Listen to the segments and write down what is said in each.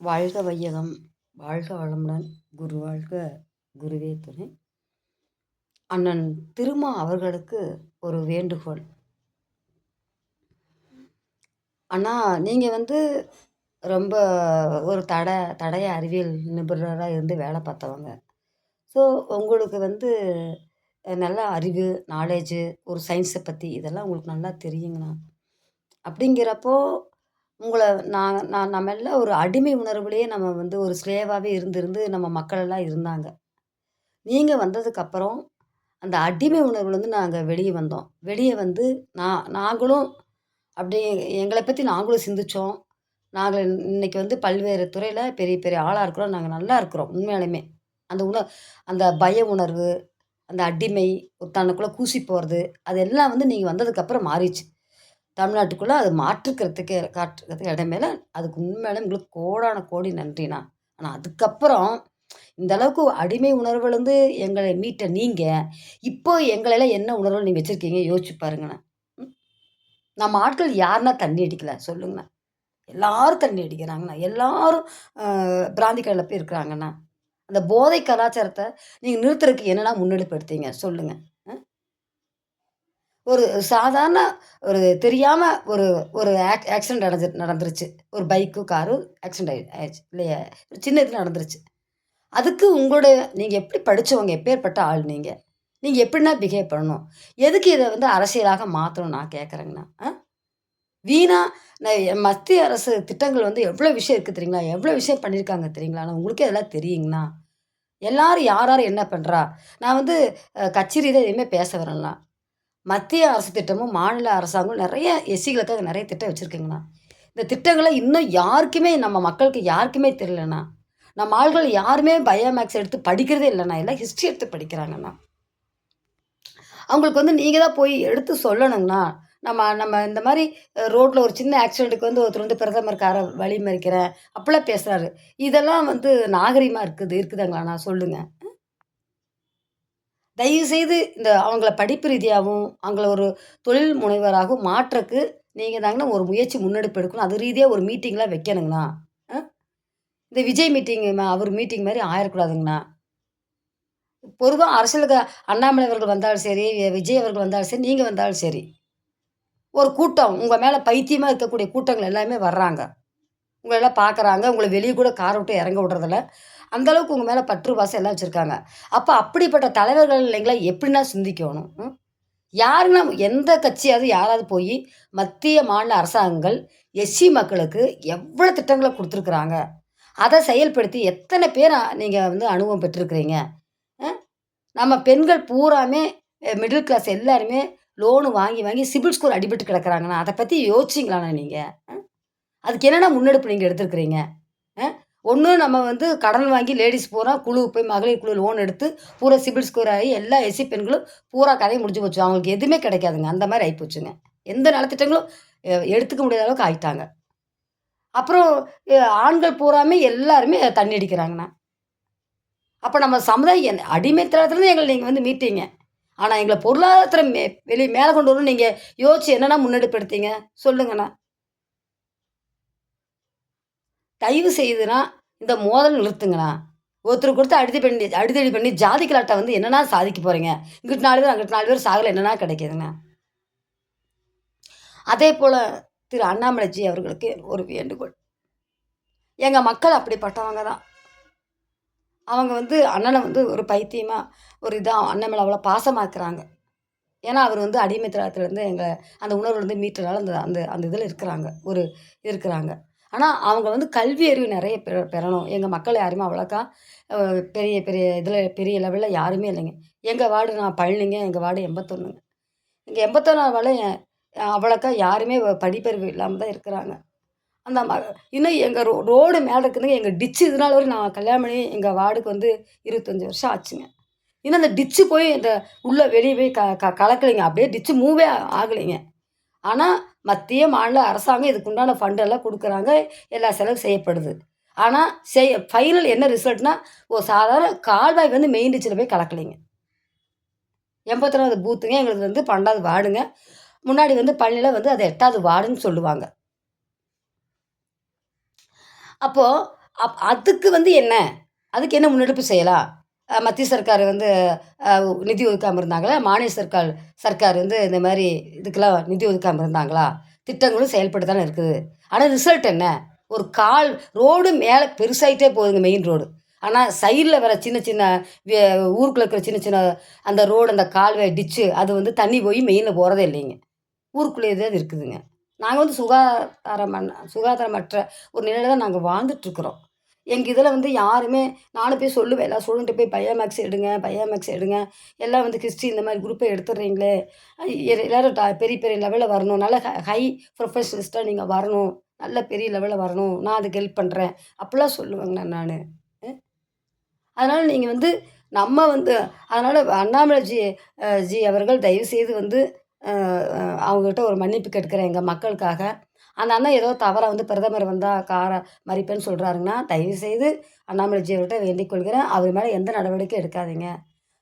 வாழ்க வையகம் வாழ்க வளமுடன். குரு வாழ்க குருவே துணை. அண்ணன் திருமா அவர்களுக்கு ஒரு வேண்டுகோள். அண்ணா நீங்கள் வந்து ரொம்ப ஒரு தட தடைய அறிவியல் நிபுணராக இருந்து வேலை பார்த்தவங்க. ஸோ உங்களுக்கு வந்து நல்ல அறிவு நாலேஜு ஒரு சயின்ஸை பற்றி இதெல்லாம் உங்களுக்கு நல்லா தெரியுங்கண்ணா. அப்படிங்கிறப்போ உங்களை நான் நான் நம்ம எல்லாம் ஒரு அடிமை உணர்வுலேயே நம்ம வந்து ஒரு ஸ்லேவாகவே இருந்து இருந்து நம்ம மக்களெல்லாம் இருந்தாங்க. நீங்கள் வந்ததுக்கப்புறம் அந்த அடிமை உணர்வுலேருந்து நாங்கள் வெளியே வந்தோம். வெளியே வந்து நான் நாங்களும் அப்படி எங்களை பற்றி நாங்களும் சிந்தித்தோம் நாங்கள் இன்னைக்கு வந்து பல்வேறு துறையில் பெரிய பெரிய ஆளாக இருக்கிறோம். நாங்கள் நல்லா இருக்கிறோம் உண்மையாலுமே. அந்த உண அந்த பய உணர்வு அந்த அடிமை தனக்குள்ளே கூசி போகிறது அது எல்லாம் வந்து நீங்கள் வந்ததுக்கப்புறம் மாறிச்சு தமிழ்நாட்டுக்குள்ளே அது மாற்றுக்கிறதுக்கு காட்டுறதுக்கு இடமேல அதுக்கு உண்மையிலே உங்களுக்கு கோடான கோடி நன்றிண்ணா. ஆனால் அதுக்கப்புறம் இந்த அளவுக்கு அடிமை உணர்வுலேருந்து எங்களை மீட்ட நீங்கள் இப்போ எங்களெல்லாம் என்ன உணர்வு நீங்கள் வச்சுருக்கீங்க யோசிச்சு பாருங்கண்ணா. நம்ம ஆட்கள் யாருன்னா தண்ணி அடிக்கல சொல்லுங்கண்ணா. எல்லாரும் தண்ணி அடிக்கிறாங்கண்ணா. எல்லாரும் பிராந்தி கடையில் போய் இருக்கிறாங்கண்ணா. அந்த போதை கலாச்சாரத்தை நீங்கள் நிறுத்துறதுக்கு என்னென்னா முன்னெடுப்பு எடுத்தீங்க சொல்லுங்கள் ஒரு சாதாரண ஒரு தெரியாமல் ஒரு ஒரு ஆக் ஆக்சிடெண்ட் நடந்து நடந்துருச்சு. ஒரு பைக்கு காரு ஆக்சிடெண்ட் ஆகி ஆயிடுச்சு. இல்லையா? ஒரு சின்ன இது நடந்துருச்சு. அதுக்கு உங்களுடைய நீங்கள் எப்படி படித்தவங்க எப்பேற்பட்ட ஆள் நீங்கள் நீங்கள் எப்படின்னா பிஹேவ் பண்ணணும். எதுக்கு இதை வந்து அரசியலாக மாற்றணும் நான் கேட்குறேங்கண்ணா ஆ? வீணா நான் மத்திய அரசு திட்டங்கள் வந்து எவ்வளோ விஷயம் இருக்குது தெரியுங்களா? எவ்வளோ விஷயம் பண்ணியிருக்காங்க தெரியுங்களா? நான் உங்களுக்கே அதெல்லாம் தெரியுங்கண்ணா. எல்லாரும் யார் யார் என்ன பண்ணுறா நான் வந்து கச்சேரி தான் எதுவுமே பேச வரலாம் மத்திய அரசு திட்டமும் மாநில அரசாங்கமும் நிறைய எஸ்சிகளுக்காக நிறைய திட்டம் வச்சுருக்குங்கண்ணா. இந்த திட்டங்களை இன்னும் யாருக்குமே நம்ம மக்களுக்கு யாருக்குமே தெரியலண்ணா. நம்ம ஆள்கள் யாருமே பயோமேக்ஸ் எடுத்து படிக்கிறதே இல்லைண்ணா. எல்லாம் ஹிஸ்ட்ரி எடுத்து படிக்கிறாங்கண்ணா. அவங்களுக்கு வந்து நீங்கள் தான் போய் எடுத்து சொல்லணுங்கண்ணா. நம்ம நம்ம இந்த மாதிரி ரோட்டில் ஒரு சின்ன ஆக்சிடெண்ட்டுக்கு வந்து ஒருத்தர் வந்து பிரதமர் காரை வழி மறிக்கிறேன் அப்படிலாம் பேசுகிறாரு இதெல்லாம் வந்து நாகரிகமாக இருக்குது இருக்குதுங்களாண்ணா? சொல்லுங்கள் தயவுசெய்து இந்த அவங்கள படிப்பு ரீதியாகவும் அவங்கள ஒரு தொழில் முனைவராகவும் மாற்றக்கு நீங்கள் தாங்கண்ணா ஒரு முயற்சி முன்னெடுப்பு எடுக்கணும். அது ரீதியாக ஒரு மீட்டிங்லாம் வைக்கணுங்கண்ணா இந்த விஜய் மீட்டிங் அவர் மீட்டிங் மாதிரி ஆயிடக்கூடாதுங்கண்ணா பொதுவாக அரசியலுக்கு அண்ணாமலை அவர்கள் வந்தாலும் சரி விஜய் அவர்கள் வந்தாலும் சரி நீங்கள் வந்தாலும் சரி ஒரு கூட்டம் உங்கள் மேலே பைத்தியமாக இருக்கக்கூடிய கூட்டங்கள் எல்லாமே வர்றாங்க. உங்களெல்லாம் பார்க்குறாங்க உங்களை வெளியே கூட காரை விட்டு இறங்க விட்றதில்ல. அந்தளவுக்கு உங்கள் மேலே பற்று வாசம் எல்லாம் வச்சுருக்காங்க. அப்போ அப்படிப்பட்ட தலைவர்கள் இல்லைங்களா? எப்படின்னா சிந்திக்கணும். யாருன்னா எந்த கட்சியாவது யாராவது போய் மத்திய மாநில அரசாங்கங்கள் எஸ்சி மக்களுக்கு எவ்வளோ திட்டங்களை கொடுத்துருக்குறாங்க? அதை செயல்படுத்தி எத்தனை பேர் நீங்கள் வந்து அனுபவம் பெற்றிருக்கிறீங்க? நம்ம பெண்கள் பூராமே மிடில் கிளாஸ் எல்லாருமே லோனு வாங்கி வாங்கி சிபில் ஸ்கோர் அடிபட்டு கிடக்குறாங்கண்ணா அதை பற்றி யோசிச்சிங்களாண்ணா நீங்கள் அதுக்கு என்னென்ன முன்னெடுப்பு நீங்கள் எடுத்துருக்குறீங்க? ஒன்று நம்ம வந்து கடன் வாங்கி லேடிஸ் பூரா குழு போய் மகளிர் குழு லோன் எடுத்து பூரா சிபில் ஸ்கோர் ஆகி எல்லா எஸ்சி பெண்களும் பூரா கதையும் முடிஞ்சு போச்சு. அவங்களுக்கு எதுவுமே கிடைக்காதுங்க. அந்த மாதிரி ஆகிப்போச்சுங்க எந்த நலத்திட்டங்களும் எடுத்துக்க முடியாத அளவுக்கு ஆகிட்டாங்க அப்புறம் ஆண்கள் பூராமே எல்லாருமே தண்ணி அடிக்கிறாங்கண்ணா. அப்போ நம்ம சமுதாயம் அடிமைத்தனத்துலேருந்து எங்களை நீங்கள் வந்து மீட்டீங்க. ஆனால் எங்களை பொருளாதாரத்தை மே வெளியே மேலே கொண்டு வரணும் நீங்கள் யோசிச்சு என்னென்னா முன்னெடுப்பு எடுத்தீங்க சொல்லுங்கண்ணா. தயவு செய்துனா இந்த மோதல் நிறுத்துங்கண்ணா. ஒருத்தர் கொடுத்து அடித்து பண்ணி அடித்தடி பண்ணி ஜாதி கலாட்டை வந்து என்னென்னா சாதிக்க போகிறீங்க இங்கிட்டு நாலு பேர் அங்கிட்டு நாலு பேர் சாகலை என்னென்னா கிடைக்குதுங்க? அதே போல் திரு அண்ணாமலைஜி அவர்களுக்கு ஒரு வேண்டுகோள். எங்கள் மக்கள் அப்படிப்பட்டவங்க தான். அவங்க வந்து அண்ணனை வந்து ஒரு பைத்தியமாக ஒரு இதாக அண்ணன் மேலே அவ்வளோ பாசமாக்குறாங்க. ஏன்னா அவர் வந்து அடிமைத்தனத்துலேருந்து எங்கள் அந்த உணர்வுலேருந்து மீட்டனால அந்த அந்த அந்த இதில் இருக்கிறாங்க. ஒரு இருக்கிறாங்க. ஆனால் அவங்க வந்து கல்வி அறிவு நிறைய பெற பெறணும். எங்கள் மக்கள் யாருமே அவ்வளோக்கா பெரிய பெரிய இதில் பெரிய லெவலில் யாருமே இல்லைங்க. எங்கள் வார்டு நான் பழனிங்க எங்கள் வார்டு எண்பத்தொன்னுங்க. இங்கே எண்பத்தொன்னாவது வேலை அவ்வளோக்கா யாருமே படிப்பறிவு இல்லாமல் தான் இருக்கிறாங்க. அந்த ம இன்னும் எங்கள் ரோ ரோடு மேலே இருக்குதுங்க. எங்கள் டிச்சு இதனால வரையும் நான் கல்யாணம் பண்ணி எங்கள் வார்டுக்கு வந்து இருபத்தஞ்சி வருஷம் ஆச்சுங்க. இன்னும் அந்த டிச்சு போய் இந்த உள்ளே வெளியே போய் க க கலக்கலைங்க. அப்படியே டிச்சு மூவே ஆகலைங்க. ஆனால் மத்திய மாநில அரசாங்கம் இதுக்குண்டான ஃபண்டெல்லாம் கொடுக்குறாங்க. எல்லா செலவும் செய்யப்படுது. ஆனால் செய் ஃபைனல் என்ன ரிசல்ட்னா ஓ சாதாரண கால்வாய் வந்து மெயின் ரிச்சில் போய் கலக்கலைங்க. எண்பத்தொன்னாவது பூத்துங்க எங்களுக்கு வந்து பன்னெண்டாவது வார்டுங்க. முன்னாடி வந்து பள்ளியில் வந்து அது எட்டாவது வார்டுன்னு சொல்லுவாங்க. அப்போது அப் அதுக்கு வந்து என்ன? அதுக்கு என்ன முன்னெடுப்பு செய்யலாம்? மத்திய சர்க்கார் வந்து நிதி ஒதுக்காமல் இருந்தாங்களா? மாநில சர்க்கார் சர்க்கார் வந்து இந்த மாதிரி இதுக்கெல்லாம் நிதி ஒதுக்காமல் இருந்தாங்களா? திட்டங்களும் செயல்பட்டு தானே இருக்குது. ஆனால் ரிசல்ட் என்ன? ஒரு கால் ரோடு மேலே பெருசாயிட்டே போகுதுங்க மெயின் ரோடு. ஆனால் சைடில் வர சின்ன சின்ன வெ ஊருக்குள்ள இருக்கிற சின்ன சின்ன அந்த ரோடு, அந்த கால்வாய், டிச்சு அது வந்து தண்ணி போய் மெயினில் போகிறதே இல்லைங்க. ஊருக்குள்ளேயே தான் அது இருக்குதுங்க. நாங்கள் வந்து சுகாதாரமான சுகாதாரமற்ற ஒரு நிலையில் தான் நாங்கள் வாழ்ந்துட்டுருக்குறோம். எங்கள் இதில் வந்து யாருமே நானும் போய் சொல்லுவேன். எல்லா ஸ்டூடெண்ட்டு போய் பயோ மேக்ஸ் எடுங்க, பயோ மேக்ஸ் எடுங்க. எல்லாம் வந்து ஹிஸ்ட்ரி இந்த மாதிரி குரூப்பை எடுத்துடுறீங்களே! எல்லோரும் எல்லாரும் ட பெரிய பெரிய லெவலில் வரணும். நல்ல ஹ ஹை ப்ரொஃபஷனலிஸ்ட்டாக நீங்கள் வரணும். நல்ல பெரிய லெவலில் வரணும். நான் அதுக்கு ஹெல்ப் பண்ணுறேன் அப்படிலாம் சொல்லுவேங்கண்ணா நான் அதனால் நீங்கள் வந்து நம்ம வந்து அதனால் அண்ணாமலை ஜி ஜி அவர்கள் தயவுசெய்து வந்து அவங்ககிட்ட ஒரு மன்னிப்பு கேட்குறேன் எங்கள் மக்களுக்காக. அந்த அண்ணா ஏதோ தவறாக வந்து பிரதமர் வந்தால் கார மறிப்பேன்னு சொல்கிறாருங்கன்னா தயவுசெய்து அண்ணாமலை ஜி வேண்டிக் கொள்கிறேன். அவர் மேலே எந்த நடவடிக்கையும் எடுக்காதீங்க.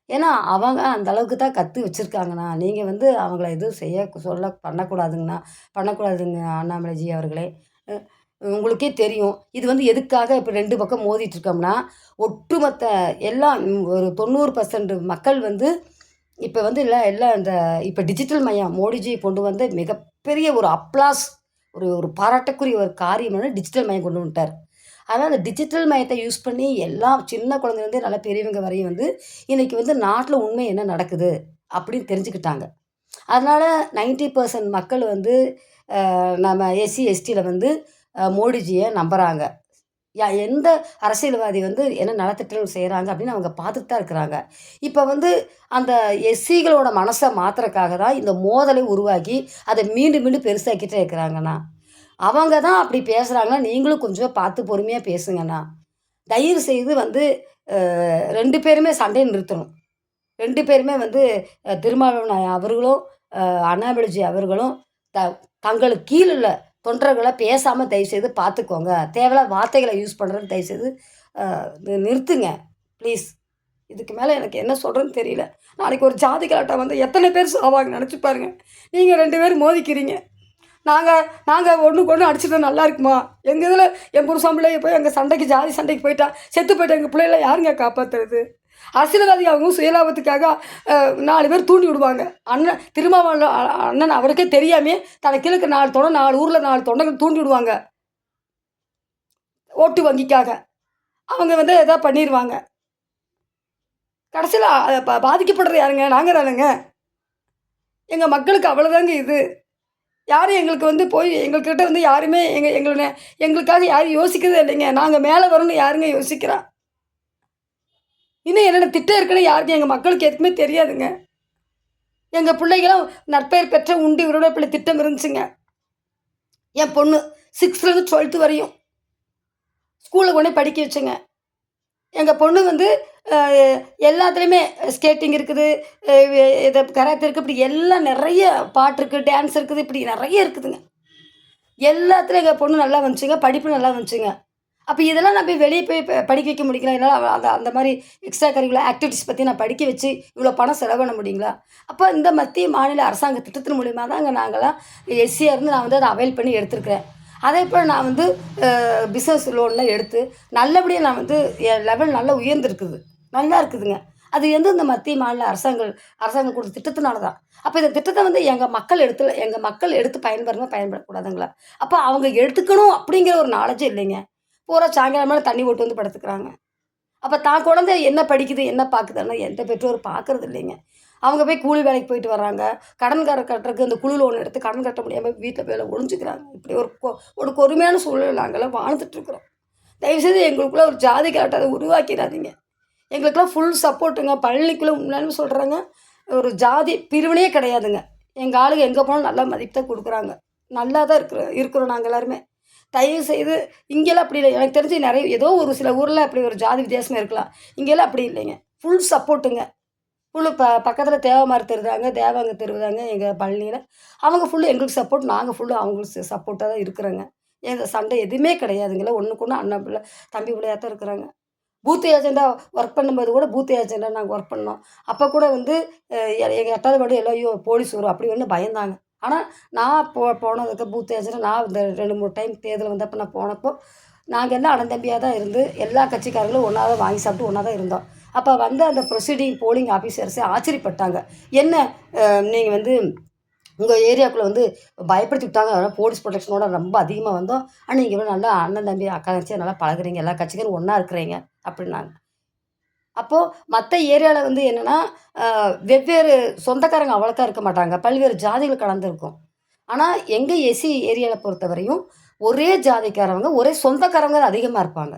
ஏன்னா, அவங்க அந்த அளவுக்கு தான் கற்று வச்சுருக்காங்கண்ணா நீங்கள் வந்து அவங்கள எதுவும் செய்ய சொல்ல பண்ணக்கூடாதுங்கண்ணா. பண்ணக்கூடாதுங்க அண்ணாமலைஜி அவர்களே. உங்களுக்கே தெரியும். இது வந்து எதுக்காக இப்போ ரெண்டு பக்கம் மோதிட்டுருக்கோம்னா ஒட்டுமொத்த எல்லாம் ஒரு 90% மக்கள் வந்து இப்போ வந்து இல்லை எல்லாம் இந்த இப்போ டிஜிட்டல் மையம் மோடிஜி கொண்டு வந்து மிகப்பெரிய ஒரு அப்ளாஸ் ஒரு ஒரு பாராட்டக்குரிய ஒரு காரியம் வந்து டிஜிட்டல் மயம் கொண்டு வந்துட்டார். அதனால் அந்த டிஜிட்டல் மயத்தை யூஸ் பண்ணி எல்லாம் சின்ன குழந்தைலேருந்து நல்லா பெரியவங்க வரையும் வந்து, இன்றைக்கி வந்து நாட்டில் உண்மை என்ன நடக்குது? அப்படின்னு தெரிஞ்சுக்கிட்டாங்க. அதனால் நைன்டி பர்சன்ட் மக்கள் வந்து நம்ம எஸ்சி, எஸ்டியில் வந்து மோடிஜியை நம்புகிறாங்க யா எந்த அரசியல்வாதி வந்து என்ன நலத்திட்டங்கள் செய்கிறாங்க அப்படின்னு அவங்க பார்த்துட்டு தான் இருக்கிறாங்க. இப்போ வந்து அந்த எஸ்சிகளோட மனசை மாத்துறக்காக தான் இந்த மோதலை உருவாக்கி, அதை மீண்டும் மீண்டும் பெருசாக்கிட்டே இருக்கிறாங்கண்ணா. அவங்க தான் அப்படி பேசுகிறாங்கன்னா நீங்களும் கொஞ்சம் பார்த்து பொறுமையாக பேசுங்கண்ணா. தயவு செய்து வந்து ரெண்டு பேருமே சண்டையை நிறுத்தணும். ரெண்டு பேருமே வந்து திருமாவளவன் அவர்களும், அண்ணாமலைஜி அவர்களும் த தங்களுக்கு கீழே தொண்டர்களை பேசாமல் தயவுசெய்து பார்த்துக்கோங்க. தேவையில்லாத வார்த்தைகளை யூஸ் பண்றது தயவுசெய்து நிறுத்துங்க. ப்ளீஸ். இதுக்கு மேலே எனக்கு என்ன சொல்கிறேன்னு தெரியல. நாளைக்கு ஒரு ஜாதி கலாட்டம் வந்து எத்தனை பேர் சாவாங்க நினச்சி பாருங்க. நீங்கள் ரெண்டு பேரும் மோதிக்கிறீங்க. நாங்கள் நாங்கள் ஒண்ணுக்கு ஒன்று அடிச்சுட்டு நல்லா இருக்குமா? எங்கள் இதில் என் புருஷன் பிள்ளைக போய் எங்கள் சண்டைக்கு ஜாதி சண்டைக்கு போயிட்டா, செத்து போயிட்ட எங்கள் பிள்ளைகளை யாருங்க காப்பாற்றுறது அரசியல்வாதி அவங்க சுயலாபத்துக்காக நாலு பேர் தூண்டி விடுவாங்க. அண்ணன் திருமாவளவன் அ அண்ணன் அவருக்கே தெரியாமே தனக்கு கீழ இருக்க 4 தொண்டன் 4 ஊர்ல 4 தொண்டர்கள் தூண்டி விடுவாங்க. ஓட்டு வங்கிக்காக. அவங்க வந்து எதாவது பண்ணிடுவாங்க கடைசியில் பாதிக்கப்படுறது யாருங்க? நாங்கள் தானுங்க எங்கள் மக்களுக்கு அவ்வளோதாங்க இது. யாரும் எங்களுக்கு வந்து போய் எங்கள்கிட்ட வந்து யாருமே எங்கள் எங்களை எங்களுக்காக யாரும் யோசிக்கிறதே இல்லைங்க. நாங்கள் மேலே வரணும்னு யாருங்க யோசிக்கிறா? இன்னும் என்னென்ன திட்டம் இருக்குன்னு யாருக்கும் எங்கள் மக்களுக்கு எதுக்குமே தெரியாதுங்க. எங்கள் பிள்ளைகளும் நட்பெயர் பெற்ற உண்டி பிள்ளை திட்டம் இருந்துச்சுங்க. என் பொண்ணு 6லேருந்து 12த் வரையும். ஸ்கூலில் கொண்டு படிக்க வச்சுங்க எங்கள் பொண்ணு வந்து எல்லாத்துலேயுமே ஸ்கேட்டிங் இருக்குது, இது கராத்தே இருக்குது இப்படி எல்லாம் நிறைய பாட்டு இருக்குது டான்ஸ் இருக்குது. இப்படி நிறைய இருக்குதுங்க. எல்லாத்துலேயும் எங்கள் பொண்ணு நல்லா வந்துச்சுங்க. படிப்பு நல்லா வந்துச்சுங்க. அப்போ இதெல்லாம் நான் போய் வெளியே போய் படிக்க வைக்க முடியுங்களா? என்னால் அந்த அந்த மாதிரி எக்ஸ்ட்ரா கரிக்குலர் ஆக்டிவிட்டிஸ் பற்றி நான் படிக்க வச்சு, இவ்வளோ பணம் செலவு பண்ண முடியுங்களா? அப்போ இந்த மத்திய, மாநில அரசாங்க திட்டத்தின் மூலியமா தாங்க நாங்கலாம் எஸ்சியா இருந்து நான் வந்து அதை அவைல் பண்ணி எடுத்திருக்கிறேன். அதேபோல நான் வந்து பிஸ்னஸ் பிசினஸ் லோன்லாம் எடுத்து, நல்லபடியாக நான் வந்து என் லெவல் நல்லா உயர்ந்துருக்குது நல்லா இருக்குதுங்க. அது வந்து இந்த மத்திய, மாநில அரசாங்கம் அரசாங்கம் கொடுத்த திட்டத்தினால தான். அப்போ இந்த திட்டத்தை வந்து எங்கள் மக்கள் எடுத்து எங்கள் மக்கள் எடுத்து பயன்பெறணும் பயன்படக்கூடாதுங்களா? அப்போ அவங்க எடுத்துக்கணும் அப்படிங்கிற ஒரு நாலேஜும் இல்லைங்க. பூரா சாயங்காலம் மேலே தண்ணி ஓட்டு வந்து படுத்துக்கிறாங்க. அப்போ தான் குழந்தை என்ன படிக்குது, என்ன பார்க்குதுன்னா எந்த பெற்றோரும் பார்க்கறது இல்லைங்க. அவங்க போய் கூலி வேலைக்கு போயிட்டு வர்றாங்க. கடன்கார கட்டுறதுக்கு அந்த குழு லோன் எடுத்து கடன் கட்ட முடியாமல் வீட்டில் வேலை ஒழிஞ்சுக்கிறாங்க இப்படி ஒரு ஒரு கொடுமையான சூழ்நிலை நாங்கலாம் வாழ்ந்துட்டுருக்குறோம் தயவுசெய்து எங்களுக்குள்ளே ஒரு ஜாதி கலாட்டாவ உருவாக்கிடாதீங்க. எங்களுக்கெல்லாம் ஃபுல் சப்போர்ட்டுங்க. பள்ளிக்குள்ளே உண்மையாலுமே சொல்கிறாங்க ஒரு ஜாதி பிரிவினையே கிடையாதுங்க. எங்கள் ஆளுங்க எங்கே போனாலும் நல்ல மதிப்பு தான் கொடுக்குறாங்க நல்லா தான் இருக்கிறோம் இருக்கிறோம் நாங்கள் எல்லாருமே. தயவு செய்து இங்கேலாம் அப்படி இல்லை எனக்கு தெரிஞ்சு நிறைய ஏதோ ஒரு சில ஊரில் அப்படி ஒரு ஜாதி வித்தியாசமா இருக்கலாம். இங்கெல்லாம் அப்படி இல்லைங்க. ஃபுல் சப்போர்ட்டுங்க. ஃபுல்லு ப பக்கத்தில் தேவமார் தெரு தேவாங்க தெருதாங்க எங்கள் பழனியில் அவங்க ஃபுல்லு எங்களுக்கு சப்போர்ட், நாங்கள் ஃபுல்லு அவங்களுக்கு சப்போர்ட்டாக தான் இருக்கிறோங்க. எந்த சண்டை எதுவுமே கிடையாதுங்களா ஒன்றுக்கு ஒன்று அண்ணன் பிள்ளை, தம்பி பிள்ளையாக தான் இருக்கிறாங்க. பூத் ஏஜென்ட்டா ஒர்க் பண்ணும்போது கூட பூத் ஏஜென்ட்டா நாங்கள் ஒர்க் பண்ணோம். அப்போ கூட வந்து எங்கள் எட்டாவது 8வது எல்லாம் ஐயோ! போலீஸ் வரும் அப்படி ஒன்று பயந்தாங்க. ஆனால் நான் போ போனதுக்கு பூத் ஏஜென்ட் நான் இந்த 2, 3 டைம் தேர்தல் வந்தப்போ நான் போனப்போ, நாங்கள் எல்லாம் அண்ணன் தம்பியாக தான் இருந்து எல்லா கட்சிக்காரங்களும் ஒன்றா தான் வாங்கி சாப்பிட்டு ஒன்றா தான் இருந்தோம். அப்போ வந்து அந்த ப்ரொசீடிங் போலிங் ஆஃபீஸர்ஸே ஆச்சரியப்பட்டாங்க. என்ன நீங்கள் வந்து உங்கள் ஏரியாக்குள்ளே வந்து பயப்படுத்தி விட்டாங்க. அதனால் போலீஸ் ப்ரொடெக்ஷனோட ரொம்ப அதிகமாக வந்தோம். ஆனால் நீங்கள் நல்லா அண்ணன் தம்பி அக்கா கட்சியாக நல்லா பழகுறீங்க. எல்லா கட்சிக்காரும் ஒன்றா இருக்கிறீங்க அப்படின்னாங்க. அப்போது மற்ற ஏரியாவில் வந்து என்னென்னா வெவ்வேறு சொந்தக்காரங்க அவ்வளோக்கா இருக்க மாட்டாங்க. பல்வேறு ஜாதிகள் கலந்துருக்கும். ஆனால் எங்கள் எஸ்சி ஏரியாவில் பொறுத்தவரையும் ஒரே ஜாதிக்காரவங்க ஒரே சொந்தக்காரங்க அதிகமாக இருப்பாங்க.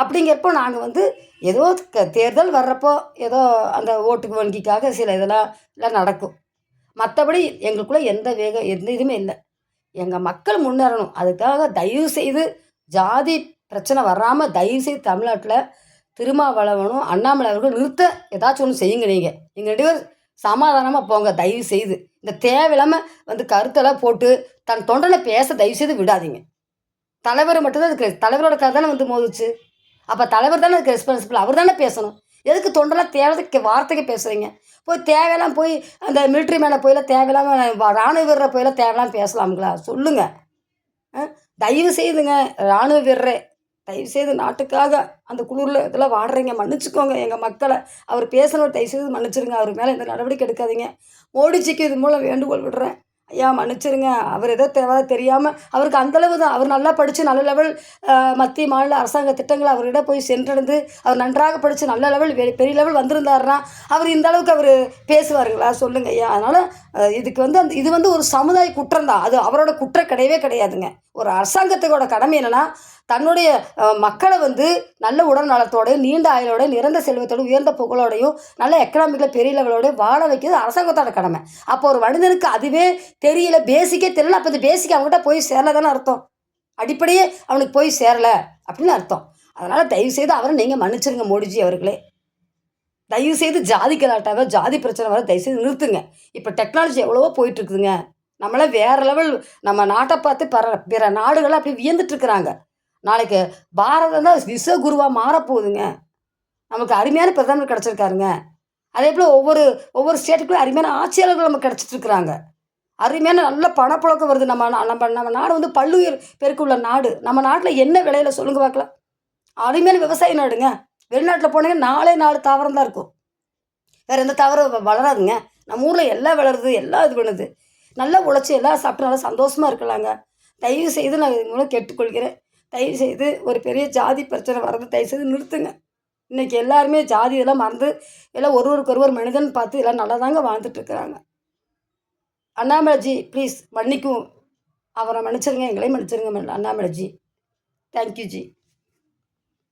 அப்படிங்கிறப்போ நாங்கள் வந்து ஏதோ க தேர்தல் வர்றப்போ ஏதோ அந்த ஓட்டு வங்கிக்காக சில இதெல்லாம் எல்லாம் நடக்கும். மற்றபடி எங்களுக்குள்ளே எந்த வேகம் எந்த இதுவுமே இல்லை. எங்கள் மக்கள் முன்னேறணும். அதுக்காக தயவு செய்து ஜாதி பிரச்சனை வராமல் தயவு செய்து தமிழ்நாட்டில் திருமாவளவனும் அண்ணாமலை அவர்கள் நிறுத்த ஏதாச்சும் ஒன்று செய்யுங்க நீங்கள் எங்கள் ரெண்டு பேர் சமாதானமாக போங்க தயவு செய்து. இந்த தேவையில்லாமல் வந்து கருத்தெல்லாம் போட்டு தன் தொண்டனை பேச தயவு செய்து விடாதீங்க. தலைவர் மட்டும்தான் அதுக்கு தலைவரோட கதை தானே வந்து மோதுச்சு. அப்போ தலைவர் தானே அதுக்கு ரெஸ்பான்சிபிள் அவர் தானே பேசணும். எதுக்கு தொண்டெல்லாம் தேவைக்கு வார்த்தைக்கு பேசுகிறீங்க போய் தேவையெல்லாம் போய் அந்த மிலிட்ரி மேலே போயெல்லாம் தேவையில்லாமல் ராணுவ வீரரை போயெல்லாம் தேவையெல்லாம் பேசலாம்ங்களா? சொல்லுங்கள் தயவு செய்துங்க ராணுவ வீரரே. தயவு செய்து நாட்டுக்காக அந்த குளிரில் இதெல்லாம் வாடுறீங்க. மன்னிச்சுக்கோங்க எங்கள் மக்களை. அவர் பேசணும் தயவுசெய்து மன்னிச்சிருங்க. அவர் மேலே எந்த நடவடிக்கை எடுக்காதீங்க. மோடிஜிக்கு இது மூலம் வேண்டுகோள் விடுறேன். ஐயா மன்னிச்சிருங்க. அவர் ஏதோ தேவை தெரியாமல் அவருக்கு அந்தளவு தான். அவர் நல்லா படித்து நல்ல லெவல் மத்திய மாநில அரசாங்க திட்டங்களை அவர்கிட்ட போய் சென்றடைந்து அவர் நன்றாக படித்து நல்ல லெவல் பெரிய லெவல் வந்திருந்தாருன்னா அவர் இந்த அளவுக்கு அவர் பேசுவாருங்களா? சொல்லுங்க ஐயா. அதனால் இதுக்கு வந்து அந்த இது வந்து ஒரு சமுதாய குற்றம் தான் அது அவரோட குற்றம் கிடையவே கிடையாதுங்க. ஒரு அரசாங்கத்துக்கோட கடமை என்னென்னா தன்னுடைய மக்களை வந்து நல்ல உடல் நலத்தோடையும் நீண்ட ஆயுளோட நிறந்த செல்வத்தோடு உயர்ந்த புகழோடையும் நல்ல எக்கனாமிக்கில் பெரிய லெவலோடையும் வாழ வைக்கிறது அரசாங்கத்தோட கடமை. அப்போ ஒரு மனிதனுக்கு அதுவே தெரியல பேசிக்கே தெரியல அப்போ இந்த பேசிக் அவங்ககிட்ட போய் சேரல தானே அர்த்தம். அடிப்படையே அவனுக்கு போய் சேரலை அப்படின்னு அர்த்தம். அதனால் தயவுசெய்து அவரை நீங்கள் மன்னிச்சிருங்க மோடிஜி அவர்களே. தயவுசெய்து ஜாதி கலாட்டாவை ஜாதி பிரச்சனை வர தயவுசெய்து நிறுத்துங்க. இப்போ டெக்னாலஜி எவ்வளவோ போயிட்டுருக்குதுங்க. நம்மளாம் வேறு லெவல் நம்ம நாட்டை பார்த்து பிற பிற நாடுகளை அப்படி வியந்துட்டுருக்குறாங்க. நாளைக்கு பாரதம் தான் விஸ்வகுருவாக மாறப்போகுதுங்க. நமக்கு அருமையான பிரதமர் கிடச்சிருக்காருங்க. அதே போல் ஒவ்வொரு ஒவ்வொரு ஸ்டேட்டுக்குள்ளே அருமையான ஆட்சியாளர்கள் நமக்கு கிடச்சிட்ருக்குறாங்க அருமையான நல்ல பணப்புழக்கம் வருது. நம்ம நம்ம நம்ம நாடு வந்து பல்லுயிர் பெருக்குள்ள நாடு. நம்ம நாட்டில் என்ன விலையில் சொல்லுங்க பார்க்கலாம். அருமையான விவசாய நாடுங்க. வெளிநாட்டில் போனீங்கன்னா நாலே நாலு தாவரம் தான் இருக்கும். வேறு எந்த தாவரம் வளராதுங்க. நம்ம ஊரில் எல்லாம் வளருது எல்லாம் இது பண்ணுது. நல்லா உழைச்சி எல்லாம் சாப்பிட்டு நல்லா சந்தோஷமாக இருக்கலாங்க. தயவு செய்து நான் இது மூலம் கேட்டுக்கொள்கிறேன். தயவு செய்து ஒரு பெரிய ஜாதி பிரச்சனை வர்றது தயவு செய்து நிறுத்துங்க. இன்றைக்கி எல்லாருமே ஜாதி இதெல்லாம் மறந்து எல்லாம் ஒருவருக்கு ஒருவர் மனிதன் பார்த்து எல்லாம் நல்லா தாங்க வாழ்ந்துட்டுருக்குறாங்க அண்ணாமலைஜி ப்ளீஸ் மன்னிக்கும் அவரை மன்னிச்சிருங்க எங்களையும் மன்னிச்சிருங்க அண்ணாமலைஜி. Thank you G.